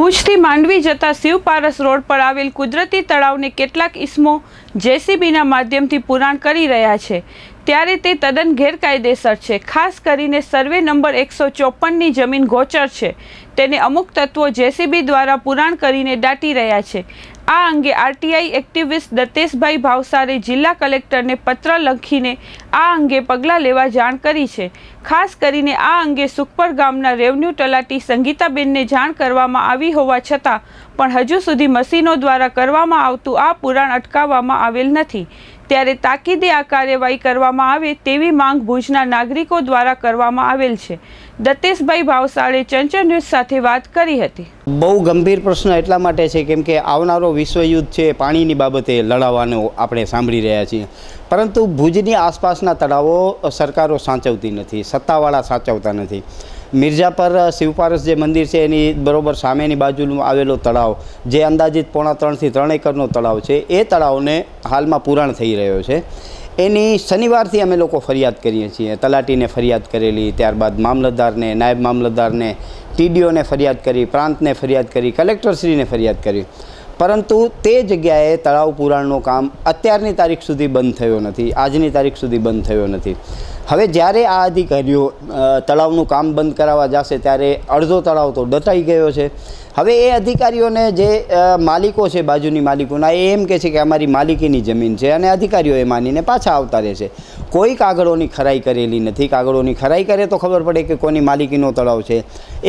ભુજથી માંડવી જતા શિવપારસ રોડ પર આવેલ કુદરતી તળાવને કેટલાક ઇસમો જેસીબીના માધ્યમથી પુરાણ કરી રહ્યા છે. ત્યારે તે તદ્દન ગેરકાયદેસર છે. ખાસ કરીને સર્વે નંબર એકસો ચોપનની જમીન ગોચર છે. તેને અમુક તત્વો જેસીબી દ્વારા પુરાણ કરીને દાટી રહ્યા છે. આ અંગે આરટીઆઈ એક્ટિવિસ્ટ દત્તેશભાઈ ભાવસારે જિલ્લા કલેક્ટરને પત્ર લખીને આ અંગે પગલાં લેવા જાણ કરી છે. ખાસ કરીને આ અંગે સુખપર ગામના રેવન્યુ તલાટી સંગીતાબેનને જાણ કરવામાં આવી હોવા છતાં પણ હજુ સુધી મશીનો દ્વારા કરવામાં આવતું આ પુરાણ અટકાવવામાં આવેલ નથી. ત્યારે તાકીદે આ કાર્યવાહી કરવામાં આવે તેવી માંગ ભુજના નાગરિકો દ્વારા કરવામાં આવેલ છે. દત્તેશભાઈ ભાવસાળે ચંચળ ન્યૂઝ સાથે વાત કરી હતી. બહુ ગંભીર પ્રશ્ન એટલા માટે છે કેમ કે આવનારો વિશ્વયુદ્ધ છે, પાણીની બાબતે લડાવવાનો આપણે સાંભળી રહ્યા છીએ. પરંતુ ભુજની આસપાસના તળાવો સરકારો સાચવતી નથી, સત્તાવાળા સાચવતા નથી. મિર્ઝા પર શિવપારસ જે મંદિર છે, એની બરોબર સામેની બાજુનું આવેલો તળાવ, જે અંદાજિત પોણા ત્રણથી ત્રણ એકરનો તળાવ છે, એ તળાવને હાલમાં પુરાણ થઈ રહ્યો છે. એની શનિવારથી અમે લોકો ફરિયાદ કરીએ છીએ. તલાટીને ફરિયાદ કરેલી, ત્યારબાદ મામલતદારને, નાયબ મામલતદારને, ટીડીઓને ફરિયાદ કરી, પ્રાંતને ફરિયાદ કરી, કલેક્ટરશ્રીને ફરિયાદ કરી. પરંતુ તે જગ્યાએ તળાવ પુરાણનું કામ અત્યારની તારીખ સુધી બંધ થયો નથી, આજની તારીખ સુધી બંધ થયો નથી. હવે જ્યારે આ અધિકારીઓ તળાવનું કામ બંધ કરાવવા જશે ત્યારે અડધો તળાવ તો દટાઈ ગયો છે. હવે એ અધિકારીઓને જે માલિકો છે, બાજુની માલિકોના, એ એમ કહે છે કે અમારી માલિકીની જમીન છે અને અધિકારીઓ એ માનીને પાછા આવતા રહે છે. કોઈ કાગળોની ખરાઈ કરેલી નથી. કાગળોની ખરાઈ કરે તો ખબર પડે કે કોની માલિકીનો તળાવ છે.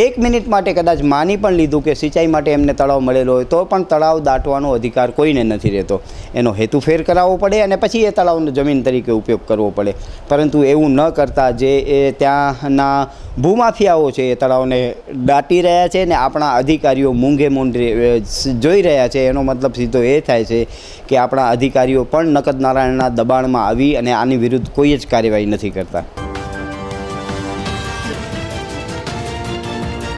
એક મિનિટ માટે કદાચ માની પણ લીધું કે સિંચાઈ માટે એમને તળાવ મળેલો હોય તો પણ તળાવ દાટવાનો અધિકાર કોઈને નથી રહેતો. એનો હેતુ ફેર કરાવવો પડે અને પછી એ તળાવનો જમીન તરીકે ઉપયોગ કરવો પડે. પરંતુ એવું ન કરતાં જે એ ત્યાંના ભૂમાફિયાઓ છે એ તળાવને દાટી રહ્યા છે ને આપણા અધિકારીઓ મૂંઘે મૂંઢે જોઈ રહ્યા છે. એનો મતલબ સીધો એ થાય છે કે આપણા અધિકારીઓ પણ નકદ નારાયણના દબાણમાં આવી અને આની વિરુદ્ધ કોઈ જ કાર્યવાહી નથી કરતા.